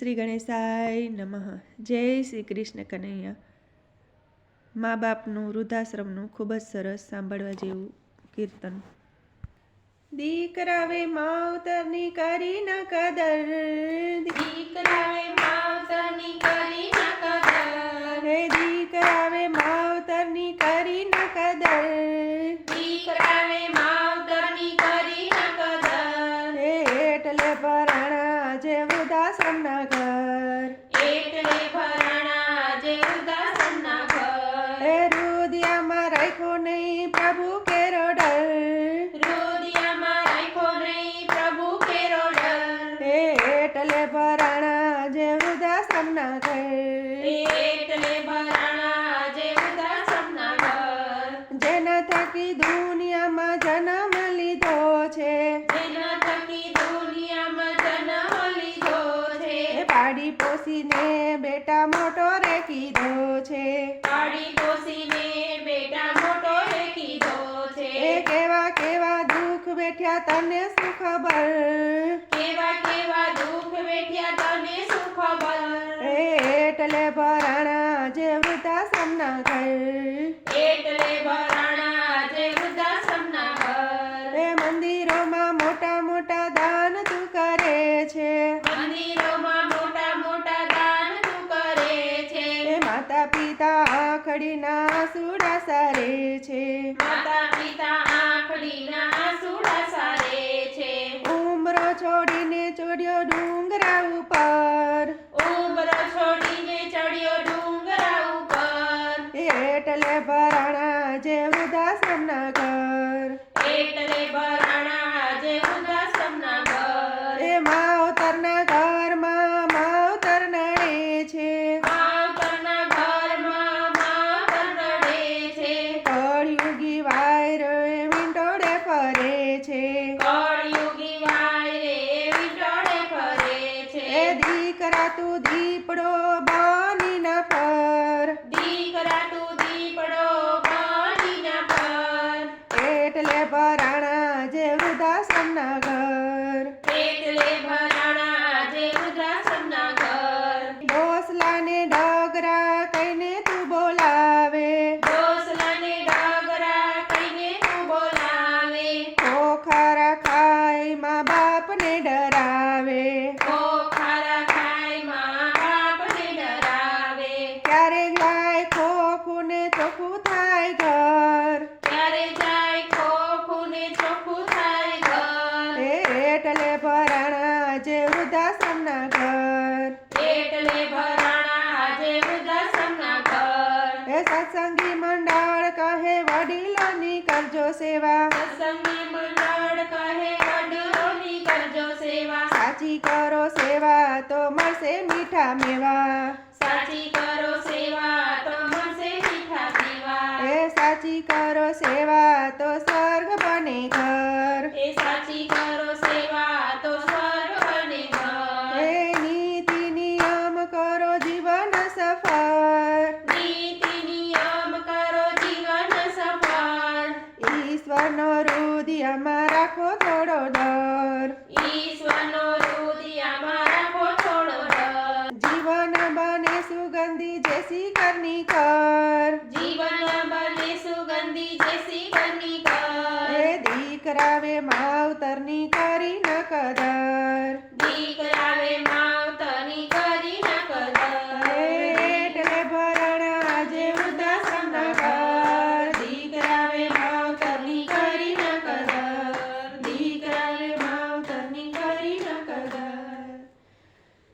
શ્રી ગણેશાય નમઃ. જય શ્રી કૃષ્ણ કનૈયા. મા બાપનું વૃદ્ધાશ્રમનું ખૂબ જ સરસ સાંભળવા જેવું કીર્તન. દીકરાવે માવતરની કરી ન કદર. દીકરાવે માવતરની કરી ન કદર. હે દીકરાવે માવતરની કરી ન કદર. દીકરાવે માવતરની કરી ન કદર. હે એટલે પરાણા જે વૃદ્ધાશ્રમના ઘર. એટલે ભરાણા જે ઉદાસનના ઘર. હે રુદિયામાં રાખ્યો નહીં પ્રભુ કેરો ડર રુદિયામાં રાખ્યો નહીં પ્રભુ કેરો ડર હે એટલે પરાણા જે વૃદ્ધાશ્રમના ઘર. એટલે ભરાણા ઘર. જેના થકી દુનિયામાં જન્મ લીધો છે જેના થકી દુનિયામાં જન્મ લીધો છે એ પાડી પોસીને બેટા મોટો રે કીધો છે. પાડી પોસીને બેટા મોટો રે કીધો છે. એ કેવા કેવા દુઃખ બેઠ્યા તને શું ખબર? કેવા કેવા દુઃખ બેઠ્યા તને શું ખબર? એ એટલે ભરાણા જે વૃદ્ધાશ્રમના ઘર. એટલે ભરાણા જે વૃદ્ધાશ્રમના ઘર. એ મંદિરોમાં મોટા મોટા દાન તું કરે છે મંદિરોમાં મોટા મોટા દાન તું કરે છે એ માતા પિતા આખડીના સુડા સારે છે. માતા પિતા આંખડીના સુડા સારે છે. ઉમરો છોડીને ચડ્યો ડુંગરા ઉપર. ઉમરો છોડીને ચડ્યો ડુંગરા ઉપર. એટલે ભરાણા જે વૃદ્ધાશ્રમના ઘર. એટલે ભરાણા જે વૃદ્ધાશ્રમના ઘર એ માવતરના ઘરમાં માવતર નડે છે માવતરના ઘરમાં માવતર નડે છે કળયુગી વાયર વિંટોળે ફરે છે. કળયુગી વાયરે વિટોળે ફરે છે. એ દીકરા તું દીપડો બની ન પર. દીકરા તું દીપડો બનીના પર. એટલે ભરાણા જે વૃદ્ધાશ્રમના નગર એટલે ભરાણા જે વૃદ્ધાશ્રમના ઘર. ડોસલાને ડગરા કઈને તું બોલાવે ડોસલાને ડગરા કહીને તું બોલાવે ખોખારા ખાય મા બાપને ડરાવે. ઓ ખારા ખાયમાં બાપને ડરાવે. ક્યારે જાય ખોખું ને ચોખ્ખું થાય ઘર. ક્યારે જાય ખોખું ને ચોખ્ખું થાય ઘર. એ એટલે ભરાણા જે વૃદ્ધાશ્રમના ઘર. એટલે ભરાણા જે વૃદ્ધાશ્રમના ઘર. એ સત્સંગી મંડળ કહે વડીલોની કરજો સેવા. સત્સંગી મંડળ કહે સાચી કરો સેવા તો મળશે મીઠા મેવા. સાચી કરો સેવા તો મળશે મીઠા પીવા એ સાચી કરો સેવા તો સ્વર્ગ બને ઘર. એ સાચી કરો સેવા તો સ્વર્ગ બને ઘર એ નીતિ નિયમ કરો જીવન સફળ નીતિ નિયમ કરો જીવન સફળ હૃદયમાં રાખો થોડો ડર. ઈશ્વરનો રુદિયામાં રાખો થોડો ડર. જીવન બને સુગંધી જેસી કરની કર. જીવન બને સુગંધી જેસી કરની કર. એ દીકરાવે માવતરની કરી ન કદર દીકરાવે માવતરની કરી ન કદર એટલે ભરણા જે વૃદ્ધાશ્રમના ઘર દીકરાવે માવતરની કરી ન કદર દીકરાવે માવતરની કરી ન કદર